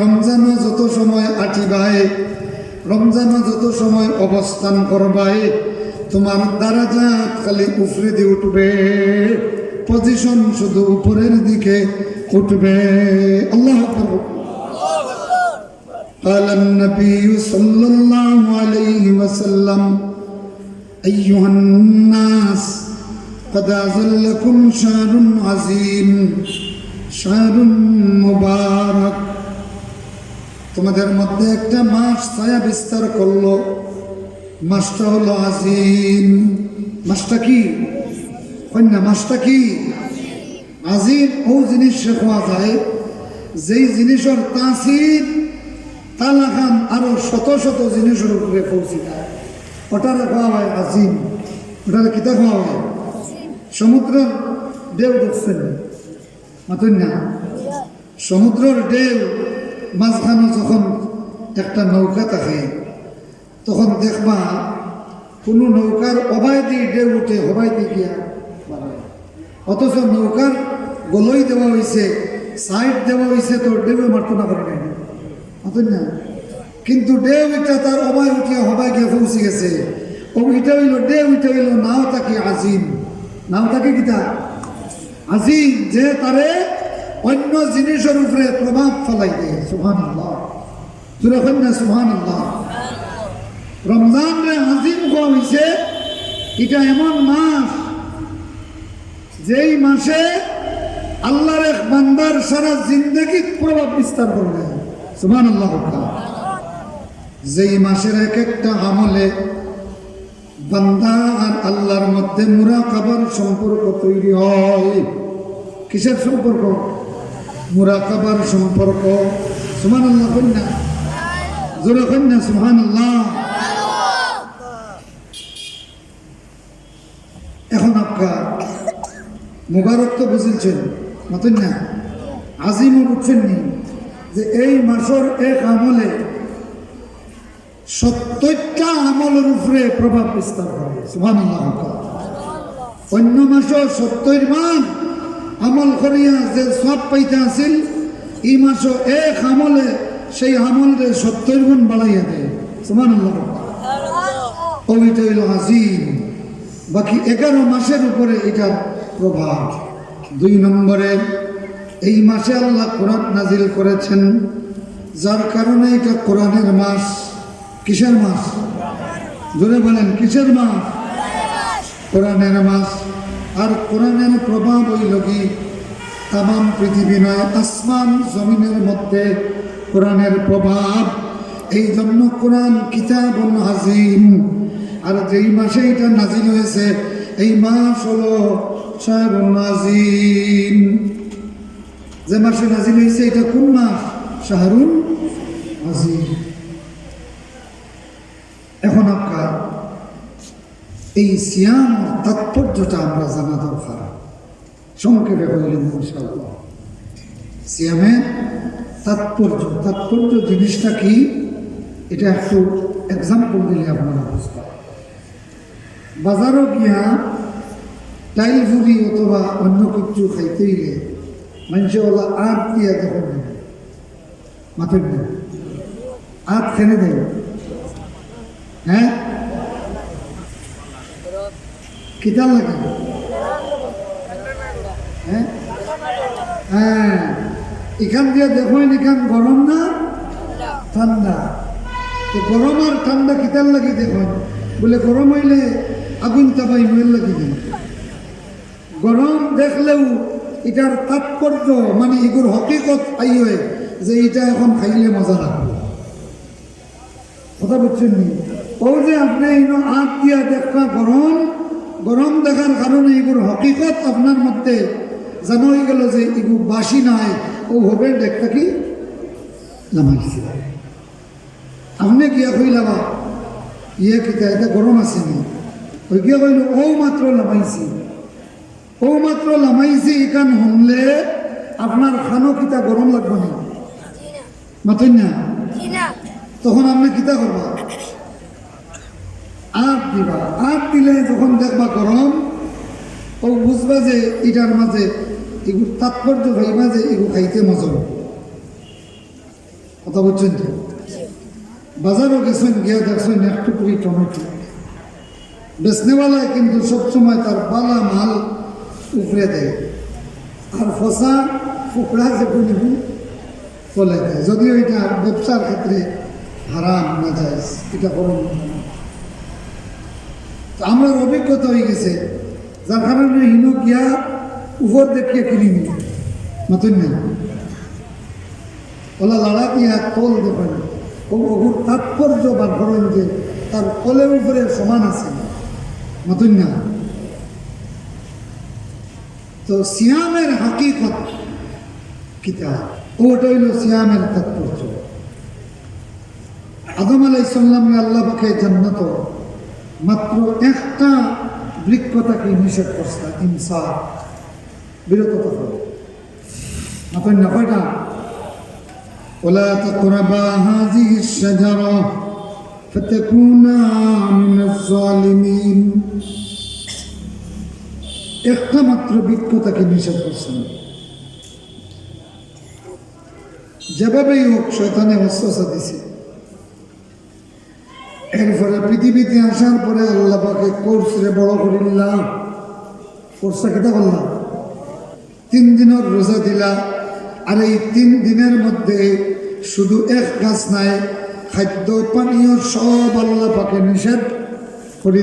রমজানও যত সময় আটিবাই রমজানও যত সময় অবস্থান করবাই তোমার দারাজাত খালি উফরে দিয়ে উঠবে পজিশন শুধু উপরের দিকে উঠবে আল্লাহ আকবার। قال النبي صلى الله عليه وسلم أيها الناس قد أزلكم شهر عظيم شهر মুবারক তোমাদের মধ্যে একটা মাস ছায়া বিস্তার করল। মাসটা হলো আজিম। মাসটা কি? কন্যা, মাসটা কি? আজিম, ও জিনিস শেখা যায়, যেই জিনিসের তাসির, তালাখান আরও শত শত জিনিসের উপরে পৌঁছে যায়। ওটারে খাওয়া হয় আজিম? ওটারে কিতা খাওয়া হয়? সমুদ্র ঢেউ দেখছেন? মাতুন না সমুদ্রের ঢেউ মাঝখানে যখন একটা নৌকা থাকে, তখন দেখবা কোনো নৌকার অবায় দিয়ে ঢেউ উঠে হবাই দিয়ে গিয়া অথচ নৌকার গলই দেওয়া হয়েছে সাইড দেওয়া হয়েছে তো ঢেউ মারতো না নাই। না? কিন্তু ঢেউ এটা তার অবায় উঠিয়া হবাই গিয়া পৌঁছে গেছে। ও এটা হইল ঢেউ, এটা হইল নাও তাকে আজিম। নাও তাকে কিতা? আজিম, যে তারে অন্য জিনিসের উপরে প্রভাব ফেলাই দেয় সুহান আল্লাহ তুলে না সুহান আল্লাহ রমজান রে আজিম কোয়া হয়েছে এটা এমন মাস যেই মাসে আল্লাহর এক বান্দার সারা জিন্দগি প্রভাব বিস্তার করবে সুহান আল্লাহ যেই মাসের এক একটা আমলে বান্দা আর আল্লাহর মধ্যে মুরাকাবার সম্পর্ক তৈরি হয়। কিসের সম্পর্ক? মুরাকাবার সম্পর্ক। সুমান আল্লাহ কন্যা জোরে কন্যা আল্লাহ এখন আপনার মুবারক তো বুঝেছেন, মতন আজিমও যে এই মাসের এক আমলে সত্তরটা আমলের উপরে প্রভাব বিস্তার করে সুহান অন্য মাসও সত্তর মান আমল করিয়া যে সব পাইতে আসিল, এই মাসও এক আমলে সেই আমলরে সত্তর গুণ বাড়াইয়া দেয়। আজিম। বাকি এগারো মাসের উপরে এটার প্রভাব। দুই নম্বরে, এই মাসে আল্লাহ কোরআন নাজিল করেছেন, যার কারণে এটা কোরআনের মাস। কিসের মাস? জোরে বলেন, কিসের মাস? কোরআনের মাস। আর কোরআনের প্রভাব হইল কি তাম পৃথিবী নয় আসমান জমিনের মধ্যে কোরআনের প্রভাব। এই জন্য কোরআন কিতাব হাজিম। আর যেই মাসে এটা নাজিল হয়েছে, এই মাস হলো শাহরুল নাজিম। যে মাসে নাজিল হয়েছে, এটা কোন মাস? শাহরুল আজিম এখন আপনার এই সিয়াম তাৎপর্যটা আমরা জানা দরকার। সংক্ষেপে বললেন সিয়ামের তাৎপর্য তাৎপর্য জিনিসটা কি? এটা একটু এক্সাম্পল দিলে আপনারা বুঝতে বাজারও গিয়া টাইল ফুরি অথবা অন্য কিছু খাইতে গেলে মানুষে ওলা আট দিয়া তখন মাথের নেই আট খেলে দেয় হ্যাঁ? কিতাল লাগে? হ্যাঁ? হ্যাঁ। এখান দিয়ে দেখুন, এখান গরম না? ঠান্ডা। তো গরম আর ঠান্ডা কিতাল লাগি দেখুন। বলে গরম হইলে আগুন তাপাই মেল লাগি দেন গরম দেখলেও এটার তাৎপর্য মানে এগুর হকিকত আই হয় যে এটা এখন খাইলে মজা লাগবে। কথা বুঝছেন ও যে আপনি আগ দিয়া দেখা গরম গরম দেখার কারণে এগুর হকিকত আপনার মধ্যে জানা হয়ে গেল যে এগু বাসি নাই ও হবে দেখতে কি নামাইছে আপনি গিয়া কইলাবা ইয়ে কিতা এটা গরম আসেনি ওই গিয়া কইল ও মাত্র লামাইছি। ও মাত্র লামাইছি এখান শুনলে আপনার খানো কিতা গরম লাগবে না মাতই না তখন আপনি কিতা করবা আট দিবা। আট দিলে যখন দেখবা গরম, ও বুঝবা যে এটার মাঝে এগুলো তাৎপর্য ভাইবা যে এগুলো খাইতে মজা কথা বলছেন তো? বাজারও গেছেন, গিয়ে দেখছেন এক টুকরি টমেটো। বেচনেওয়ালায় কিন্তু সবসময় তার বালা মাল উপরে দেয়। আর ফসা ফুকড়া যে কোনো চলে দেয় যদিও এটা ব্যবসার ক্ষেত্রে হারাম না যায় এটা করুন আমার অভিজ্ঞতা হয়ে গেছে। যার কারণে হিনু গিয়া উপর দেখিয়ে কিনি নি নতুন না ওলা লড়া দিয়া কল দেবেন ওগুর তাৎপর্য বা ধরেন যে তার কলের উপরে সমান আছে। নতুন না তো সিয়ামের হাকিকত কিতাব? ওটা হইল সিয়ামের তাৎপর্য। আদম আলাই সাল্লামে আল্লাহ পাকে জান্নাত। মাত্র একটা বৃক্ষ তাকে নিষেধ করছে হিংসা বিরত থাকো আপনার না কয়টা ولا تقربا هذه الشجرة فتكونا من الظالمين একটা মাত্র বৃক্ষ তাকে নিষেধ করছেন যেভাবেই হোক শয়তানে অস্বসা দিছে এরপরে পৃথিবীতে আসার পরে আল্লাহ পাকে কোর্স রে বড় নিলাম। কোর্সটা কেটে করলাম তিন দিনের রোজা দিলা আর এই তিন দিনের মধ্যে শুধু এক গাছ নাই, খাদ্য, পানীয় সব আল্লাহ পাকে নিষেধ করে